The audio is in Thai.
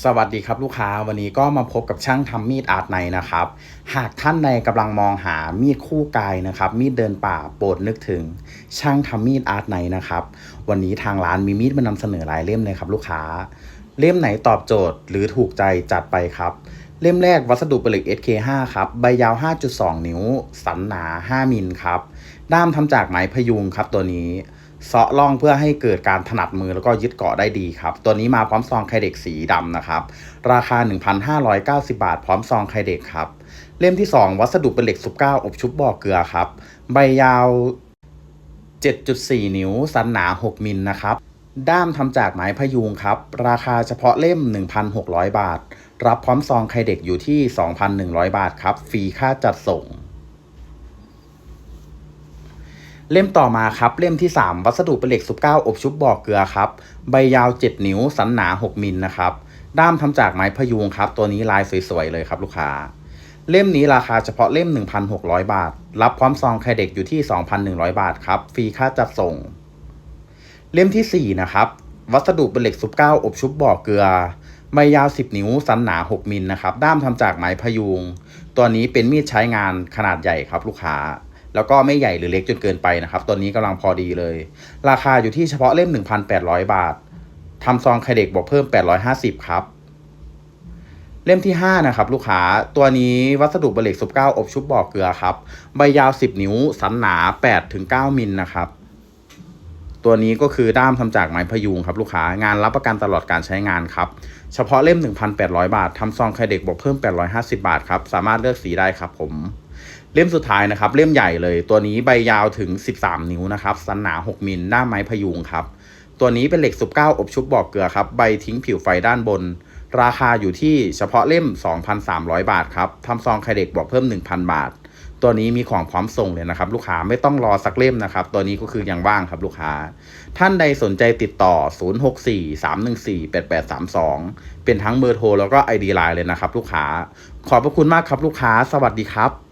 สวัสดีครับลูกค้าวันนี้ก็มาพบกับช่างทำมีดอาร์ตไนนะครับ หากท่านใดกำลังมองหามีดคู่กายนะครับ มีดเดินป่าโปรดนึกถึง ช่างทำมีดอาร์ตไนนะครับ วันนี้ทางร้านมีมีดมานำเสนอหลายเล่มเลยครับ ลูกค้า เล่มไหนตอบโจทย์หรือถูกใจจัดไปครับ เล่มแรกวัสดุเป็นเหล็ก SK5 ครับใบยาว 5.2 นิ้ว สันหนา 5มิลครับด้ามทำจากไม้พยุงครับตัวนี้ เซาะล่องเพื่อให้เกิดการถนัดมือแล้วก็ยึดเกาะได้ดีครับ ตัวนี้มาพร้อมซองไคเด็กสีดำนะครับ ราคา 1,590 บาท พร้อมซองไคเด็กครับ เล่มที่ 2 วัสดุเป็นเหล็กสุบเก้าอบชุบบ่อเกลือครับ ใบยาว 7.4 นิ้ว สันหนา 6 มิลนะครับ ด้ามทำจากไม้พยุงครับ ราคาเฉพาะเล่ม 1,600 บาท รับพร้อมซองไคเด็กอยู่ที่ 2,100 บาทครับ ฟรีค่าจัดส่ง เล่มต่อมาครับ เล่มที่ 3 วัสดุเป็นเหล็กสุบเก้าอบชุบบ่อเกลือครับ ใบยาว 7 นิ้ว สันหนา 6 มิลนะครับ ด้ามทำจากไม้พยุงครับ ตัวนี้ลายสวยๆเลยครับลูกค้า เล่มนี้ราคาเฉพาะเล่ม 1,600 บาท รับพร้อมซองไข่เด็กอยู่ที่ 2,100 บาทครับ ฟรีค่าจัดส่ง เล่มทีสี่4 นะครับ วัสดุเป็นเหล็กซุปเก้าอบชุบบ่อเกลือ ใบยาว 10 นิ้ว สันหนา 6 มิลนะครับ ด้ามทำจากไม้พยุง ตัวนี้เป็นมีดใช้งานขนาดใหญ่ครับลูกค้า แล้วก็ไม่ใหญ่หรือเล็กจนเกินไปนะครับ ตัวนี้กำลังพอดีเลย ราคาอยู่ที่เฉพาะเล่ม 1,800 บาททำซองไข่เด็กบวกเพิ่ม 850 ครับ เล่มที่ 5 นะครับ ลูกค้าตัวนี้วัสดุเป็นเหล็กซุปเก้าอบชุบบ่อเกลือครับ ใบยาว 10 นิ้ว สันหนา 8-9 มิลนะครับ ตัวนี้ก็คือด้ามทำจากไม้พยุงครับลูกค้างานรับประกันตลอดการใช้งานครับเฉพาะเล่ม 1,800 บาททำซองไข่เด็กบวกเพิ่ม 850 บาทครับสามารถเลือกสีได้ครับผม เล่มสุดท้ายนะครับ เล่มใหญ่เลย ตัวนี้ใบยาวถึง 13 นิ้วนะครับ สันหนา 6 มิลด้าไม้พยุงครับ ตัวนี้เป็นเหล็กสุบเก้าอบชุบบอกเกลือครับ ใบทิ้งผิวไฟด้านบน ราคาอยู่ที่เฉพาะเล่ม 2,300 บาทครับทำซองไข่เด็กบวกเพิ่ม 1,000 บาท ตัวนี้มีของพร้อมส่งเลยนะครับ ลูกค้าไม่ต้องรอสักเล่มนะครับ ตัวนี้ก็คือยังว่างครับลูกค้า ท่านใดสนใจติดต่อ 064-314-8832 เป็นทั้งเบอร์โทรแล้วก็ ID Line เลยนะครับ ลูกค้า ขอบพระคุณมากครับลูกค้า สวัสดีครับ